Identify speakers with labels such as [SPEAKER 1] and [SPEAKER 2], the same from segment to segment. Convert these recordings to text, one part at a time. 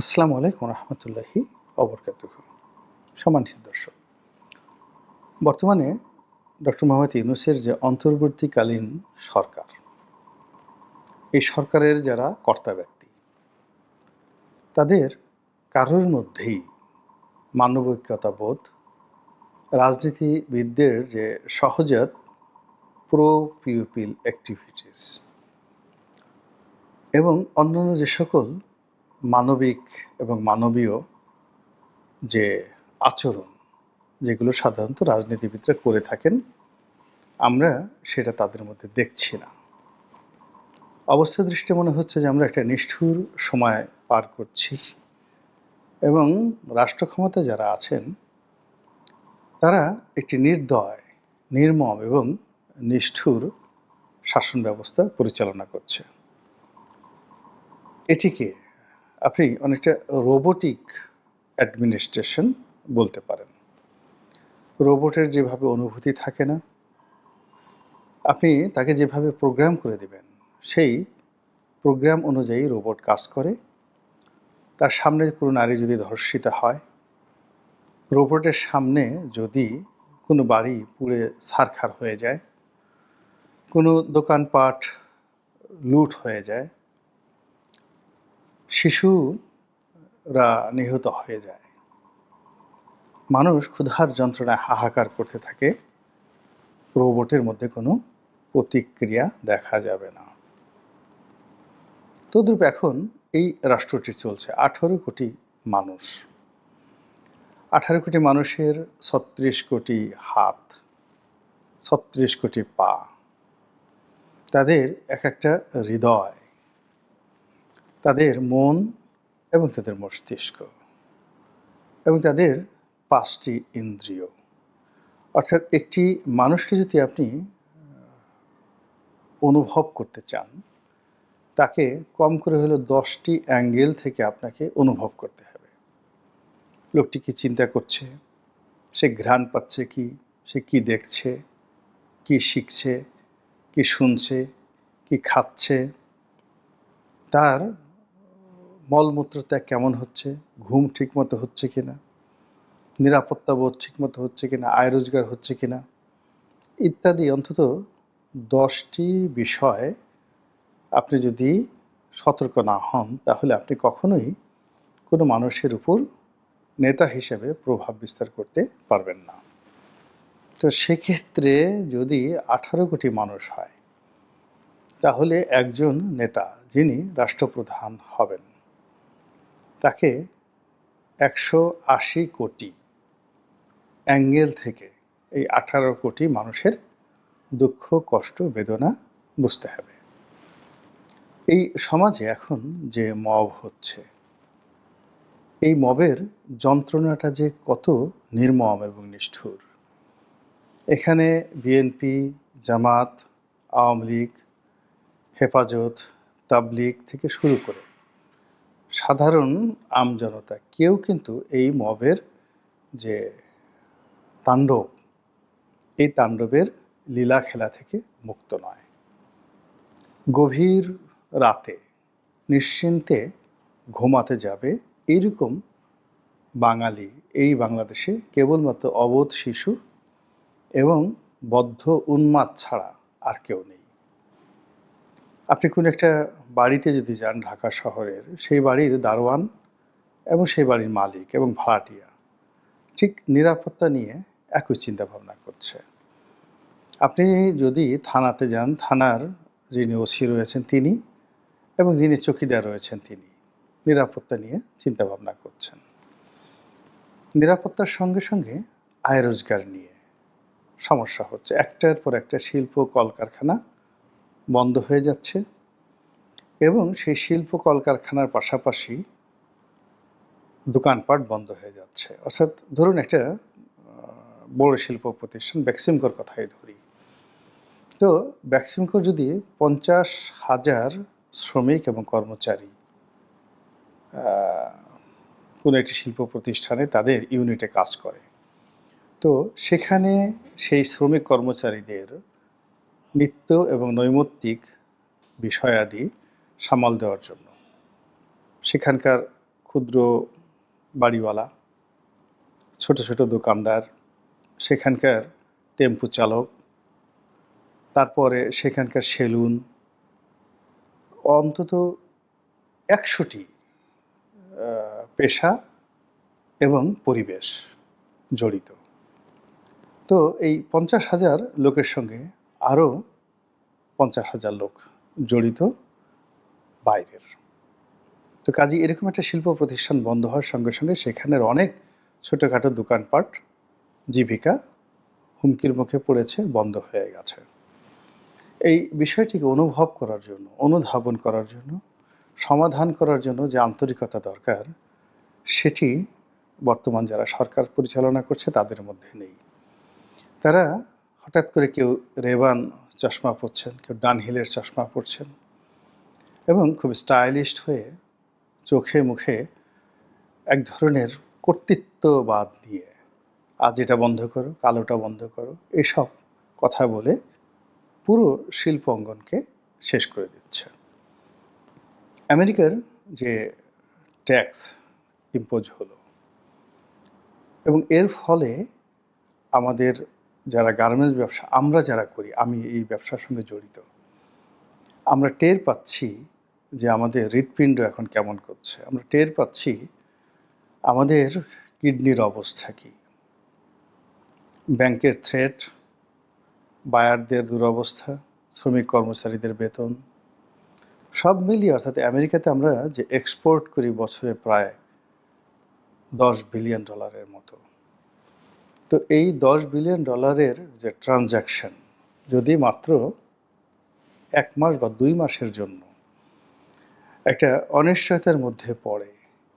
[SPEAKER 1] আসসালামু আলাইকুম রহমতুল্লাহি অবরকাতুহ। সম্মানিত দর্শক, বর্তমানে ডক্টর মোহাম্মদ ইউনুসের যে অন্তর্বর্তীকালীন সরকার, এই সরকারের যারা কর্তা ব্যক্তি, তাদের কারোর মধ্যেই মানবিকতা বোধ রাজনীতিবিদদের যে সহজাত প্রো পিউপিল অ্যাক্টিভিটিস এবং অন্যান্য যে সকল মানবিক এবং মানবীয় যে আচরণ, যেগুলো সাধারণত রাজনীতিবিদরা করে থাকেন, আমরা সেটা তাদের মধ্যে দেখছি না। অবস্থা দৃষ্টি মনে হচ্ছে যে আমরা একটা নিষ্ঠুর সময় পার করছি এবং রাষ্ট্র ক্ষমতা যারা আছেন, তারা একটি নির্দয়, নির্মম এবং নিষ্ঠুর শাসন ব্যবস্থা পরিচালনা করছে। এটিকে আপনি অনেকটা রোবোটিক অ্যাডমিনিস্ট্রেশন বলতে পারেন। রোবটের যেভাবে অনুভূতি থাকে না, আপনি তাকে যেভাবে প্রোগ্রাম করে দেবেন, সেই প্রোগ্রাম অনুযায়ী রোবট কাজ করে। তার সামনে কোনো নারী যদি ধর্ষিতা হয়, রোবটের সামনে যদি কোনো বাড়ি পুড়ে ছারখার হয়ে যায়, কোনো দোকানপাট লুট হয়ে যায় শিশুরা নিহত হয়ে যায়। মানুষ ক্ষুধার যন্ত্রণায় হাহাকার করতে থাকে। রোবটের মধ্যে কোনো প্রতিক্রিয়া দেখা যাবে না। তদ্রূপ এখন এই রাষ্ট্রটি চলছে। আঠারো কোটি মানুষ। আঠারো কোটি মানুষের ছত্রিশ কোটি হাত, ছত্রিশ কোটি পা। তাদের এক একটা হৃদয় তাদের মন এবং তাদের মস্তিষ্ক এবং তাদের পাঁচটি ইন্দ্রিয়। অর্থাৎ একটি মানুষকে যদি আপনি অনুভব করতে চান, তাকে কম করে হলো দশটি অ্যাঙ্গেল থেকে আপনাকে অনুভব করতে হবে। লোকটি কি চিন্তা করছে? সে ঘ্রাণ পাচ্ছে কি? সে কি দেখছে? কি শিখছে? কি শুনছে? কি খাচ্ছে? তার মলমূত্র ত্যাগ কেমন হচ্ছে? ঘুম ঠিকমতো হচ্ছে কিনা? নিরাপত্তা বোধ ঠিকমতো হচ্ছে কিনা? আয় রোজগার হচ্ছে কিনা? ইত্যাদি। অন্তত দশটি বিষয় আপনি যদি সতর্ক না হন, তাহলে আপনি কখনোই কোনো মানুষের উপর নেতা হিসেবে প্রভাব বিস্তার করতে পারবেন না। তো সেক্ষেত্রে যদি আঠারো কোটি মানুষ হয়, তাহলে একজন নেতা যিনি রাষ্ট্রপ্রধান হবেন তাকে একশো আশি কোটি অ্যাঙ্গেল থেকে এই আঠারো কোটি মানুষের দুঃখ, কষ্ট, বেদনা বুঝতে হবে। এই সমাজে এখন যে মব হচ্ছে, এই মবের যন্ত্রণাটা যে কত নির্মম এবং নিষ্ঠুর। এখানে বিএনপি, জামাত, আওয়ামী লীগ, হেফাজত, তাবলিগ থেকে শুরু করে সাধারণ আমজনতা কেউ কিন্তু এই মবের যে তাণ্ডব, এই তাণ্ডবের লীলা খেলা থেকে মুক্ত নয়। গভীর রাতে নিশ্চিন্তে ঘুমাতে যাবে এইরকম বাঙালি এই বাংলাদেশে কেবলমাত্র অবোধ শিশু এবং বদ্ধ উন্মাদ ছাড়া আর কেউ নেই। আপনি কোনো একটা বাড়িতে যদি যান ঢাকা শহরের, সেই বাড়ির দারোয়ান এবং সেই বাড়ির মালিক এবং ভাড়াটিয়া ঠিক নিরাপত্তা নিয়ে একই চিন্তা ভাবনা করছে। আপনি যদি থানাতে যান, থানার যিনি ওসি রয়েছেন তিনি এবং যিনি চকিদার রয়েছেন তিনি, নিরাপত্তা নিয়ে চিন্তা ভাবনা করছেন। নিরাপত্তার সঙ্গে সঙ্গে আয় রোজগার নিয়ে সমস্যা হচ্ছে। একটার পর একটা শিল্প, কলকারখানা বন্ধ হয়ে যাচ্ছে এবং সেই শিল্প কলকারখানার পাশাপাশি দোকানপাট বন্ধ হয়ে যাচ্ছে। অর্থাৎ ধরুন একটা বড় শিল্প প্রতিষ্ঠান ব্যাক্সিমকোর কথাই ধরি। তো ব্যাক্সিমকোর যদি পঞ্চাশ হাজার শ্রমিক এবং কর্মচারী কোনো একটি শিল্প প্রতিষ্ঠানে তাদের ইউনিটে কাজ করে, তো সেখানে সেই শ্রমিক কর্মচারীদের নিত্য এবং নৈমিত্তিক বিষয়াদি সামাল দেওয়ার জন্য। সেখানকার ক্ষুদ্র বাড়িওয়ালা, ছোট ছোট দোকানদার, সেখানকার টেম্পু চালক, তারপরে সেখানকার সেলুন, অন্তত একশোটি পেশা এবং পরিবেশ জড়িত। তো এই পঞ্চাশ হাজার লোকের সঙ্গে আরও পঞ্চাশ হাজার লোক জড়িত বাইরের। তো কাজে, এরকম একটা শিল্প প্রতিষ্ঠান বন্ধ হওয়ার সঙ্গে সঙ্গে সেখানের অনেক ছোটোখাটো দোকানপাট, জীবিকা হুমকির মুখে পড়েছে, বন্ধ হয়ে গেছে। এই বিষয়টিকে অনুভব করার জন্য, অনুধাবন করার জন্য, সমাধান করার জন্য যে আন্তরিকতা দরকার, সেটি বর্তমান যারা সরকার পরিচালনা করছে তাদের মধ্যে নেই। তারা হঠাৎ করে কেউ রেবান চশমা পরছেন, কেউ ডানহিলের চশমা পরছেন এবং খুব স্টাইলিশড হয়ে চোখে মুখে এক ধরনের কর্তৃত্ববাদ নিয়ে, আজ এটা বন্ধ করো কালোটা বন্ধ করো, এসব কথা বলে পুরো শিল্প অঙ্গনকে শেষ করে দিচ্ছে। আমেরিকার যে ট্যাক্স ইম্পোজ হলো এবং এর ফলে আমাদের যারা গার্মেন্টস ব্যবসা, আমরা যারা করি, আমি এই ব্যবসার সঙ্গে জড়িত। আমরা টের পাচ্ছি যে আমাদের হৃৎপিণ্ড এখন কেমন করছে। আমরা টের পাচ্ছি আমাদের কিডনির অবস্থা কী। ব্যাংকের থ্রেট বায়ারদের দুরবস্থা, শ্রমিক কর্মচারীদের বেতন, সব মিলিয়ে অর্থাৎ আমেরিকাতে আমরা যে এক্সপোর্ট করি বছরে প্রায় দশ বিলিয়ন ডলারের মতো। তো এই দশ বিলিয়ন ডলারের যে ট্রানজ্যাকশন যদি মাত্র এক মাস বা দুই মাসের জন্য একটা অনিশ্চয়তার মধ্যে পড়ে,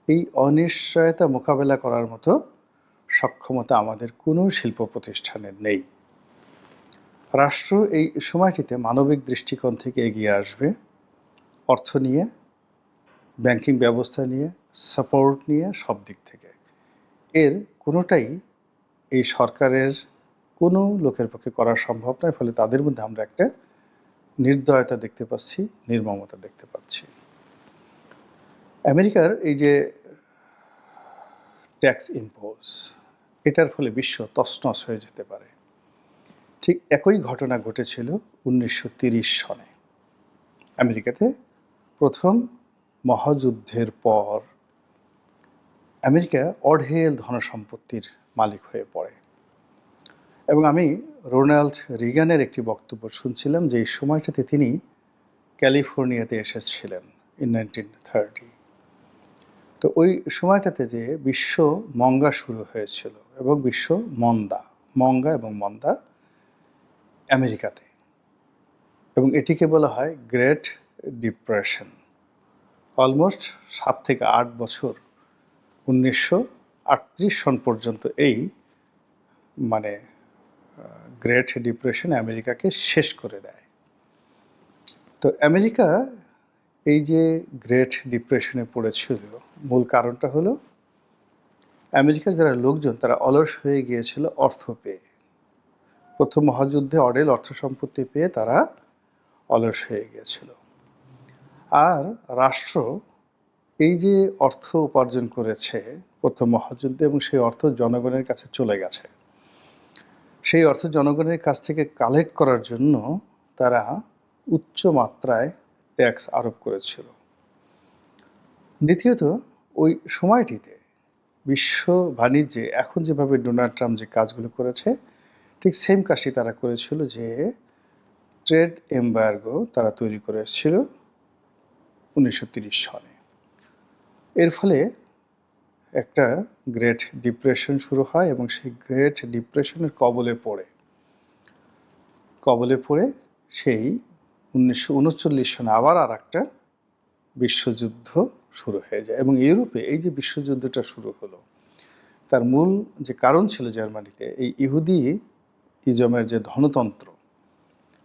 [SPEAKER 1] এই অনিশ্চয়তা মোকাবেলা করার মতো সক্ষমতা আমাদের কোনো শিল্প প্রতিষ্ঠানের নেই। রাষ্ট্র এই সময়টিতে মানবিক দৃষ্টিকোণ থেকে এগিয়ে আসবে, অর্থ নিয়ে ব্যাংকিং ব্যবস্থা নিয়ে সাপোর্ট নিয়ে সব দিক থেকে। এর কোনোটাই এই সরকারের কোনো লোকের পক্ষে করা সম্ভব নয়, ফলে তাদের মধ্যে আমরা একটা নির্দয়তা দেখতে পাচ্ছি, নির্মমতা দেখতে পাচ্ছি। আমেরিকার এই যে ট্যাক্স ইম্পোজ, এটার ফলে বিশ্ব তছনছ হয়ে যেতে পারে। ঠিক একই ঘটনা ঘটেছিল উনিশশো সনে। আমেরিকাতে প্রথম মহাযুদ্ধের পর আমেরিকা অঢেল ধনসম্পত্তির মালিক হয়ে পড়ে। এবং আমি রোনাল্ড রিগানের একটি বক্তব্য শুনছিলাম যে এই সময়টাতে তিনি ক্যালিফোর্নিয়াতে এসেছিলেন ইন নাইনটিন থার্টি তো ওই সময়টাতে যে বিশ্ব মঙ্গা শুরু হয়েছিল এবং বিশ্ব মন্দা, মঙ্গা এবং মন্দা আমেরিকাতে। এবং এটিকে বলা হয় গ্রেট ডিপ্রেশন অলমোস্ট সাত থেকে আট বছর উনিশশো আটত্রিশ সন পর্যন্ত এই মানে গ্রেট ডিপ্রেশন আমেরিকাকে শেষ করে দেয়। তো আমেরিকা এই যে গ্রেট ডিপ্রেশনে পড়েছিল, মূল কারণটা হলো আমেরিকার যারা লোকজন, তারা অলস হয়ে গিয়েছিল অর্থ পেয়ে। প্রথম মহাযুদ্ধে অডেল অর্থ সম্পত্তি পেয়ে তারা অলস হয়ে গিয়েছিল। আর রাষ্ট্র এই যে অর্থ উপার্জন করেছে প্রথম মহাযুদ্ধে এবং সেই অর্থ জনগণের কাছে চলে গেছে, সেই অর্থ জনগণের কাছ থেকে কালেক্ট করার জন্য তারা উচ্চ মাত্রায় ট্যাক্স আরোপ করেছিল। দ্বিতীয়ত, ওই সময়টিতে বিশ্ব বাণিজ্যে এখন যেভাবে ডোনাল্ড ট্রাম্প যে কাজগুলো করেছে, ঠিক সেম কাজটি তারা করেছিল যে ট্রেড এম্বার্গো তারা তৈরি করেছিল উনিশশো সনে। এর ফলে একটা গ্রেট ডিপ্রেশন শুরু হয় এবং সেই গ্রেট ডিপ্রেশনের কবলে পড়ে। কবলে পড়ে সেই উনিশশো উনচল্লিশ সনে আবার আর একটা বিশ্বযুদ্ধ শুরু হয়ে যায় এবং ইউরোপে এই যে বিশ্বযুদ্ধটা শুরু হলো, তার মূল যে কারণ ছিল জার্মানিতে, এই ইহুদি ইজমের যে ধনতন্ত্র,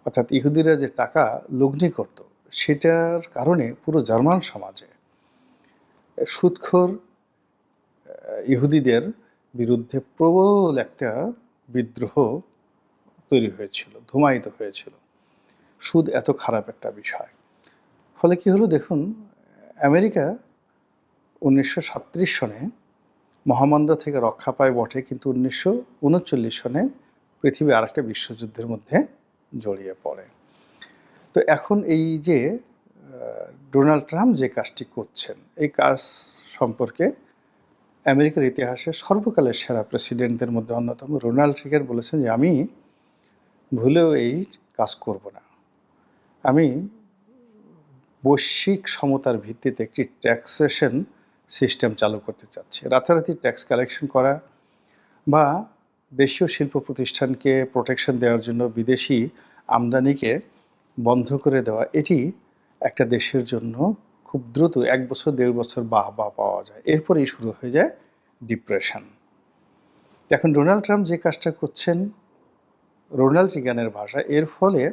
[SPEAKER 1] অর্থাৎ ইহুদিরা যে টাকা লগ্নি করত, সেটার কারণে পুরো জার্মান সমাজে সুৎখর ইহুদিদের বিরুদ্ধে প্রবল একটা বিদ্রোহ তৈরি হয়েছিল, ধুমায়িত হয়েছিল। সুদ এত খারাপ একটা বিষয়। ফলে কি হলো দেখুন, আমেরিকা উনিশশো সনে মহামন্দা থেকে রক্ষা পায় বটে, কিন্তু উনিশশো উনচল্লিশ সনে পৃথিবী আরেকটা বিশ্বযুদ্ধের মধ্যে জড়িয়ে পড়ে। তো এখন এই যে ডোনাল্ড ট্রাম্প যে কাজটি করছেন, এই কাজ সম্পর্কে আমেরিকার ইতিহাসে সর্বকালের সেরা প্রেসিডেন্টদের মধ্যে অন্যতম। রোনাল্ড রিগান বলেছেন যে, আমি ভুলেও এই কাজ করব না। আমি বৈশ্বিক সমতার ভিত্তিতে একটি ট্যাক্সেশন সিস্টেম চালু করতে চাচ্ছি। রাতারাতি ট্যাক্স কালেকশন করা বা দেশীয় শিল্প প্রতিষ্ঠানকে প্রোটেকশন দেওয়ার জন্য বিদেশি আমদানিকে বন্ধ করে দেওয়া। এটি একটা দেশের জন্য খুব দ্রুত এক বছর, দেড় বছর বাহ বাহ পাওয়া যায়। এরপরেই শুরু হয়ে যায় ডিপ্রেশন। এখন ডোনাল্ড ট্রাম্প যে কাজটা করছেন রোনাল্ড রিগানের ভাষা এর ফলে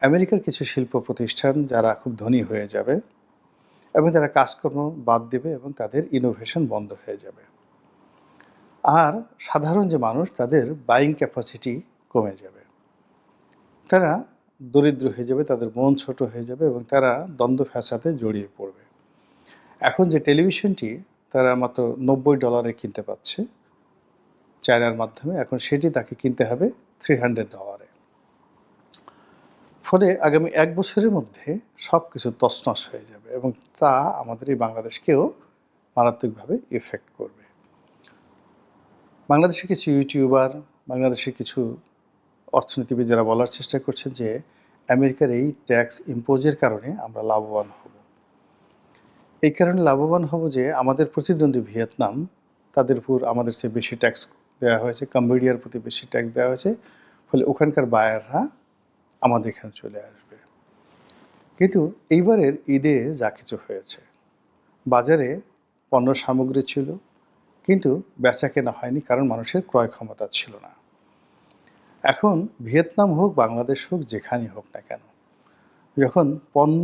[SPEAKER 1] আমেরিকার কিছু শিল্প প্রতিষ্ঠান যারা খুব ধনী হয়ে যাবে এবং তারা কাজকর্ম বাদ দেবে এবং তাদের ইনোভেশন বন্ধ হয়ে যাবে। আর সাধারণ যে মানুষ, তাদের বাইং ক্যাপাসিটি কমে যাবে। তারা দরিদ্র হয়ে যাবে, তাদের মন ছোট হয়ে যাবে এবং তারা দ্বন্দ্ব ফ্যাসাতে জড়িয়ে পড়বে। এখন যে টেলিভিশনটি তারা মাত্র নব্বই ডলারে কিনতে পাচ্ছে চায়নার মাধ্যমে, এখন সেটি তাকে কিনতে হবে থ্রি হান্ড্রেড ডলারে ফলে আগামী এক বছরের মধ্যে সব কিছু তছনছ হয়ে যাবে এবং তা আমাদের এই বাংলাদেশকেও মারাত্মকভাবে ইফেক্ট করবে। বাংলাদেশে কিছু ইউটিউবার বাংলাদেশে কিছু অর্থনীতিবিদ যারা বলার চেষ্টা করছেন যে আমেরিকার এই ট্যাক্স ইম্পোজের কারণে আমরা লাভবান হব। এই কারণে লাভবান হব যে আমাদের প্রতিদ্বন্দ্বী ভিয়েতনাম, তাদের উপর আমাদের চেয়ে বেশি ট্যাক্স দেওয়া হয়েছে, কম্বোডিয়ার প্রতি বেশি ট্যাক্স দেওয়া হয়েছে, ফলে ওখানকার বায়াররা আমাদের এখানে চলে আসবে। কিন্তু এইবারের ঈদে যা কিছু হয়েছে, বাজারে পণ্য সামগ্রী ছিল, কিন্তু বেচা কেনা হয়নি কারণ মানুষের ক্রয় ক্ষমতা ছিল না। এখন ভিয়েতনাম হোক বাংলাদেশ হোক যেখানেই হোক না কেন যখন পণ্য